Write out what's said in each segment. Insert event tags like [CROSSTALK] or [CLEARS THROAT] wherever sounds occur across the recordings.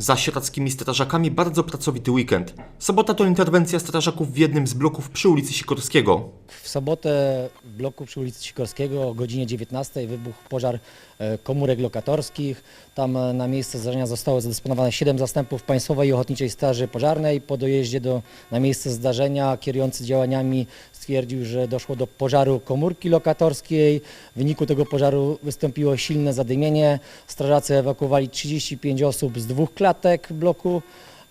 Za sieradzkimi strażakami bardzo pracowity weekend. Sobota to interwencja strażaków w jednym z bloków przy ulicy Sikorskiego. W sobotę w bloku przy ulicy Sikorskiego o godzinie 19 wybuchł pożar e, komórek lokatorskich. Tam e, na miejsce zdarzenia zostało zadysponowane 7 zastępów Państwowej i Ochotniczej Straży Pożarnej. Po dojeździe do, na miejsce zdarzenia kierujący działaniami stwierdził, że doszło do pożaru komórki lokatorskiej. W wyniku tego pożaru wystąpiło silne zadymienie. Strażacy ewakuowali 35 osób z dwóch klatek bloku.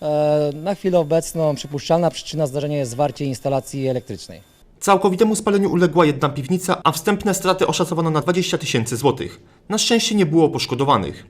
E, Na chwilę obecną przypuszczalna przyczyna zdarzenia jest zwarcie instalacji elektrycznej. Całkowitemu spaleniu uległa jedna piwnica, a wstępne straty oszacowano na 20 tysięcy złotych. Na szczęście nie było poszkodowanych.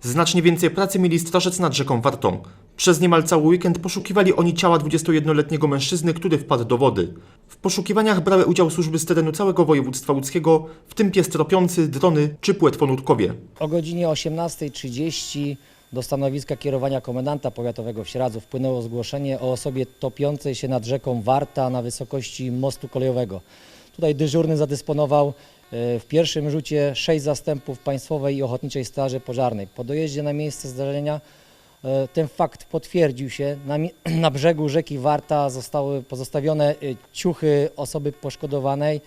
Znacznie więcej pracy mieli strażacy nad rzeką Wartą. Przez niemal cały weekend poszukiwali oni ciała 21-letniego mężczyzny, który wpadł do wody. W poszukiwaniach brały udział służby z terenu całego województwa łódzkiego, w tym pies tropiący, drony czy płetwonutkowie. O godzinie 18.30 do stanowiska kierowania komendanta powiatowego w Sieradzu wpłynęło zgłoszenie o osobie topiącej się nad rzeką Warta na wysokości mostu kolejowego. Tutaj dyżurny zadysponował e, w pierwszym rzucie sześć zastępów Państwowej i Ochotniczej Straży Pożarnej. Po dojeździe na miejsce zdarzenia e, ten fakt potwierdził się. Na, [CLEARS THROAT] na brzegu rzeki Warta zostały pozostawione e, ciuchy osoby poszkodowanej.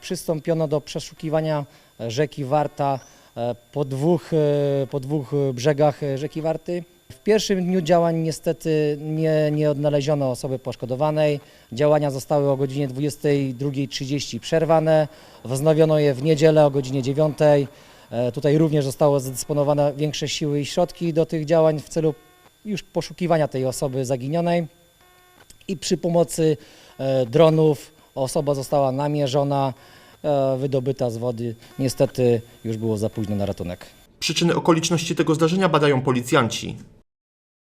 Przystąpiono do przeszukiwania rzeki Warta po dwóch, e, po dwóch e, brzegach e, rzeki Warty. W pierwszym dniu działań niestety nie, nie odnaleziono osoby poszkodowanej. Działania zostały o godzinie 22.30 przerwane. Wznowiono je w niedzielę o godzinie 9. E, Tutaj również zostało zadysponowane większe siły i środki do tych działań w celu już poszukiwania tej osoby zaginionej. I przy pomocy e, dronów osoba została namierzona, e, wydobyta z wody. Niestety już było za późno na ratunek. Przyczyny okoliczności tego zdarzenia badają policjanci.